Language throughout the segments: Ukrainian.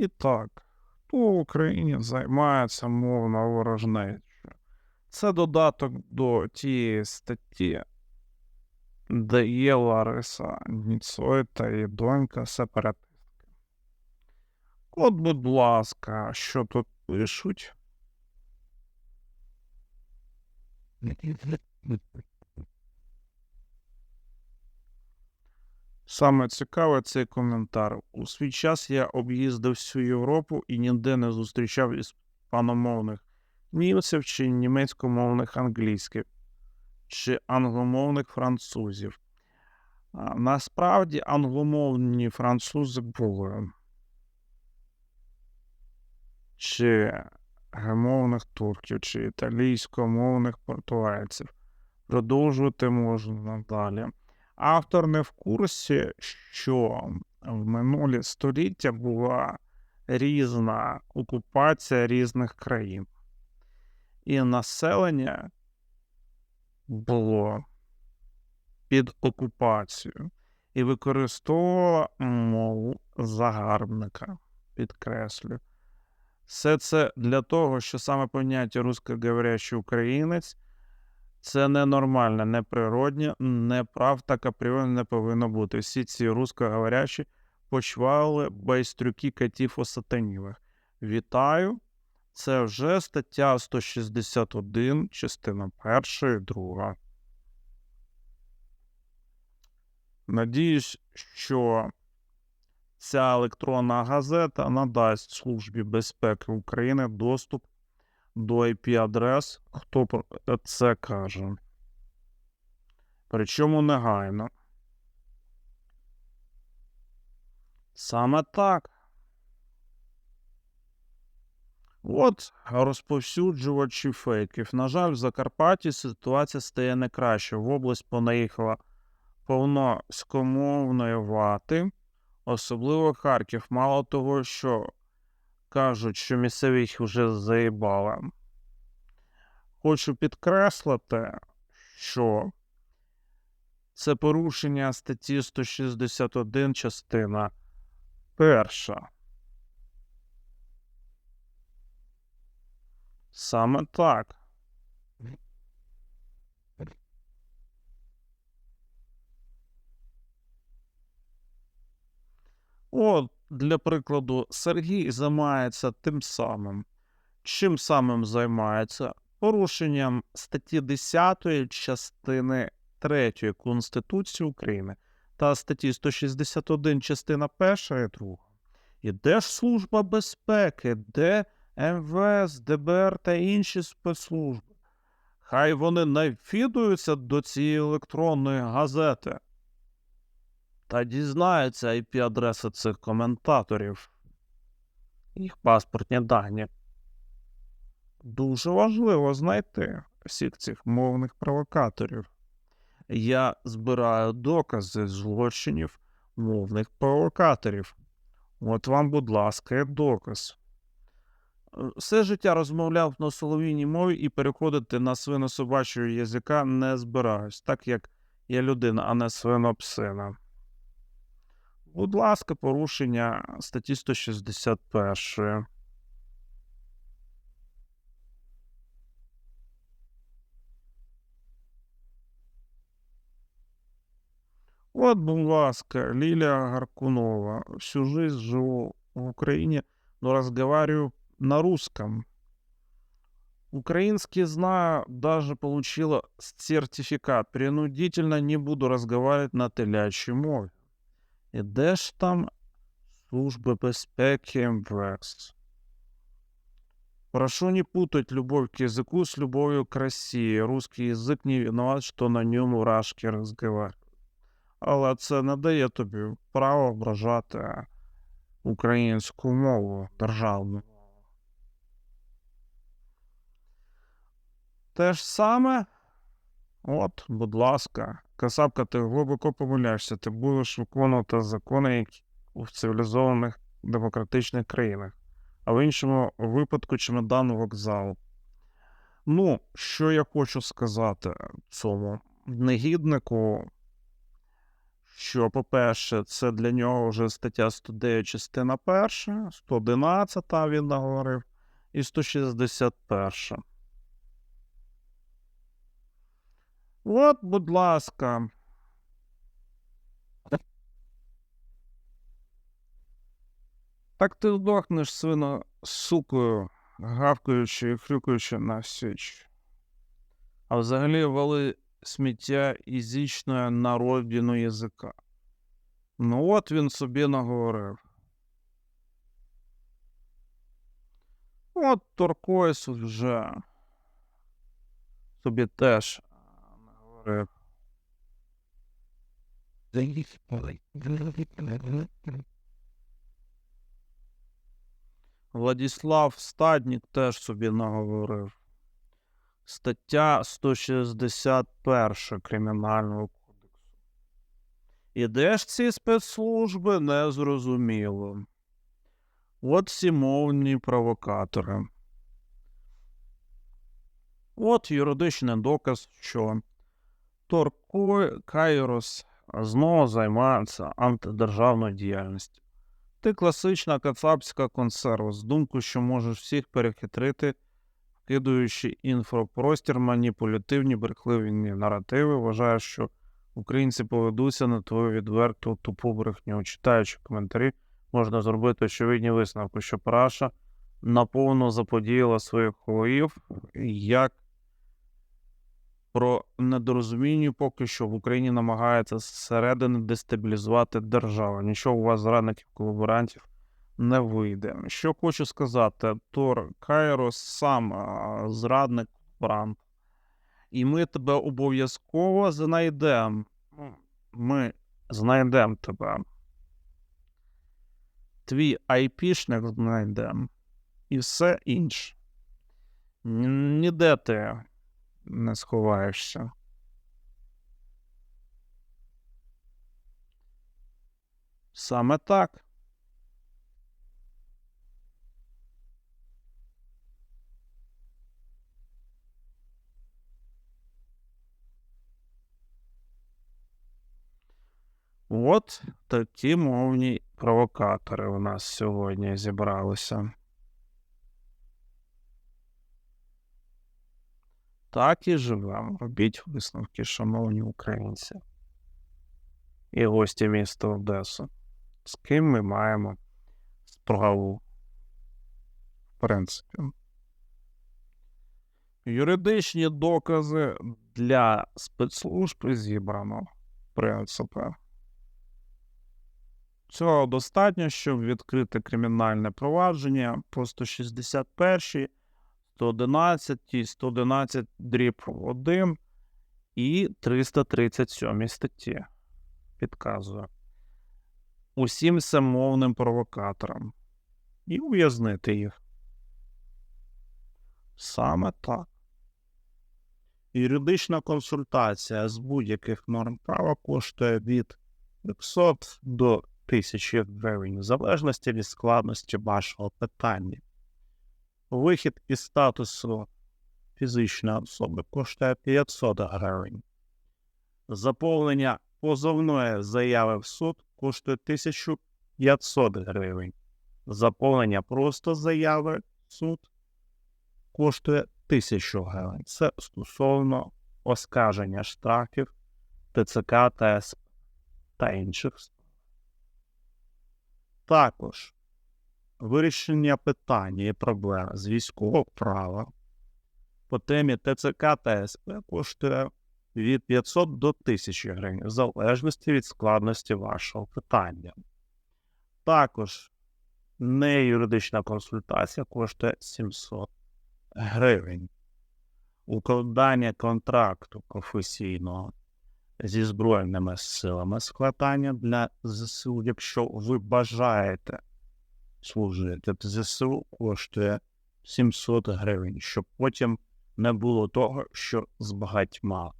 І так, хто в Україні займається мовною ворожнечою? Це додаток до тієї статті, де є Лариса Ніцой та її донька сепаратистки. От, будь ласка, що тут пишуть? Саме цікаве цей коментар. У свій час я об'їздив всю Європу і ніде не зустрічав іспаномовних німців чи німецькомовних англійських, чи англомовних французів. А, насправді англомовні французи були. Чи гемовних турків, чи італійськомовних португальців. Продовжувати можна далі. Автор не в курсі, що в минулі століття була різна окупація різних країн, і населення було під окупацією і використовувало мову загарбника, підкреслю. Все це для того, що саме поняття русскоговорящий українець це ненормальне, неприродне, неправ так апріорі не повинно бути. Всі ці русскоговорящі почвали байстрюки катів осатанілих. Вітаю! Це вже стаття 161, частина 1, 2. Надіюсь, що ця електронна газета надасть Службі безпеки України доступ до IP-адрес, хто це каже. Причому негайно. Саме так. От розповсюджувачі фейків. На жаль, в Закарпатті ситуація стає не краще. В область понаїхала повно скомовної вати, особливо Харків. Мало того, що кажуть, що місцеві їх вже заїбали. Хочу підкреслити, що це порушення статті 161, частина перша. Саме так. От, для прикладу, Сергій займається тим самим. Чим самим займається? Порушенням статті 10 частини 3 Конституції України та статті 161 частина 1 і 2. І Служба безпеки, де МВС, ДБР та інші спецслужби? Хай вони навідуються до цієї електронної газети та дізнаються IP-адреси цих коментаторів, їх паспортні дані. Дуже важливо знайти всіх цих мовних провокаторів. Я збираю докази злочинів мовних провокаторів. От вам, будь ласка, доказ. Все життя розмовляв на соловійній мові і переходити на свинособачого язика не збираюсь, так як я людина, а не свинопсина. Будь ласка, порушення статті 161. Вот, будь ласка, Лилия Гаркунова. Всю жизнь живу в Украине, но разговариваю на русском. Украинский знаю, даже получила сертификат. Принудительно не буду разговаривать на телячьей мове. І де ж там Служба безпеки МВС? Прошу не путать любовь к языку с любовью к России. Русский язык не виноват, що на ньому рашки розговаривають. Але це не дає тобі право вражати українську мову державну. Те ж саме. От, будь ласка, Касапка, ти глибоко помиляєшся, ти будеш виконувати закони які в цивілізованих демократичних країнах, а в іншому випадку чемодан вокзал. Ну, що я хочу сказати цьому негіднику, що, по-перше, це для нього вже стаття 109, частина перша, 111 він наговорив, і 161. От, будь ласка. Так ти здохнеш, свино, сукою, гавкаючи і хрюкаючи на січ. А взагалі вали сміття ізічне на родину язика. Ну от він собі наговорив. От Туркойс вже собі теж Владіслав Стаднік теж собі наговорив. Стаття 161 Кримінального кодексу. І де ж ці спецслужби не зрозуміло. От всі мовні провокатори. От юридичний доказ, що Торкой Кайрос знову займається антидержавною діяльністю. Ти класична кацапська консерва з думкою, що можеш всіх перехитрити, вкидуючи інфопростір, маніпулятивні брехливі наративи, вважаєш, що українці поведуться на твою відверту тупу брехню. Читаючи коментарі, можна зробити очевидні висновки, що Параша наповно заподіяла своїх хвоїв, як про недорозуміння поки що в Україні намагається зсередини дестабілізувати державу. Нічого у вас зрадників колаборантів не вийде. Що хочу сказати, Тор Кайрос сам зрадник колаборант. І ми тебе обов'язково знайдемо. Ми знайдемо тебе. Твій айпішник знайдемо. І все інше. Ніде ти не сховаєшся. Саме так. От такі мовні провокатори у нас сьогодні зібралися. Так і живемо. Робіть висновки, шановні українці. І гості міста Одеси. З ким ми маємо справу? В принципі. Юридичні докази для спецслужб зібрано, в принципі. Цього достатньо, щоб відкрити кримінальне провадження по 161, 111, 111 дріб 1 і 337 статті. Підказую. Усім самовним провокаторам. І ув'язнити їх. Саме так. Юридична консультація з будь-яких норм права коштує від 300 до 1000 гривень, в залежності від складності вашого питання. Вихід із статусу фізичної особи коштує 500 гривень. Заповнення позовної заяви в суд коштує 1500 гривень. Заповнення просто заяви в суд коштує 1000 гривень. Це стосовно оскарження штрафів ТЦК та СП та інших. Також вирішення питання і проблем з військового права по темі ТЦК та СП коштує від 500 до 1000 гривень, в залежності від складності вашого питання. Також неюридична консультація коштує 700 гривень. Укладання контракту професійного зі Збройними силами складання для ЗСУ, якщо ви бажаєте служити в ЗСУ, коштує 700 гривень, щоб потім не було того, що з багатьма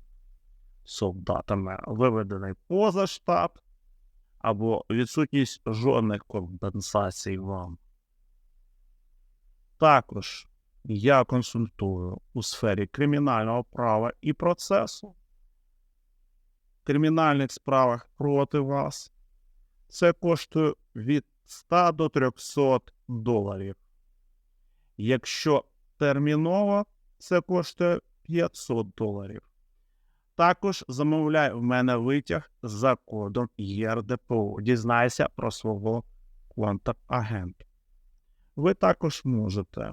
солдатами виведений поза штаб або відсутність жодних компенсацій вам. Також я консультую у сфері кримінального права і процесу. кримінальних справах проти вас, це коштує від 100 до 300 доларів. Якщо терміново, це коштує 500 доларів. Також замовляй в мене витяг за кодом ЄРДПУ. Дізнайся про свого контакт-агента. Ви також можете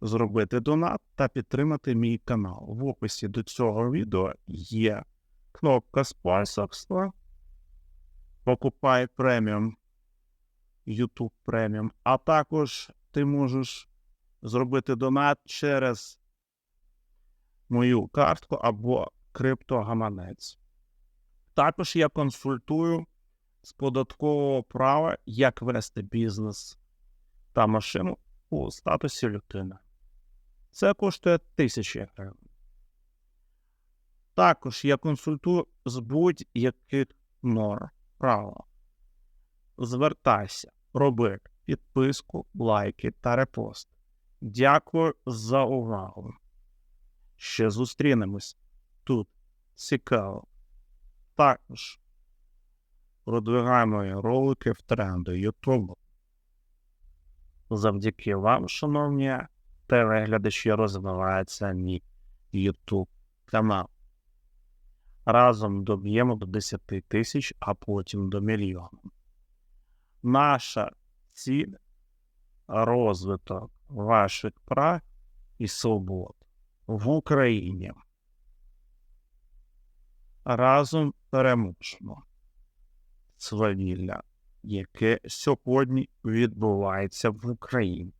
зробити донат та підтримати мій канал. В описі до цього відео є кнопка спонсорства. Покупай преміум YouTube преміум, а також ти можеш зробити донат через мою картку або криптогаманець. Також я консультую з податкового права, як вести бізнес та машину у статусі людини. Це коштує тисячі гривень. Також я консультую з будь-яких норм права. Звертайся, роби підписку, лайки та репост. Дякую за увагу. Ще зустрінемось тут. Цікаво. Також продвигаємо ролики в тренди YouTube. Завдяки вам, шановні телеглядачі, розвивається мій YouTube канал. Разом доб'ємо до 10 тисяч, а потім до мільйона. Наша ціль розвиток ваших прав і свобод в Україні. Разом переможемо свавілля, яке сьогодні відбувається в Україні.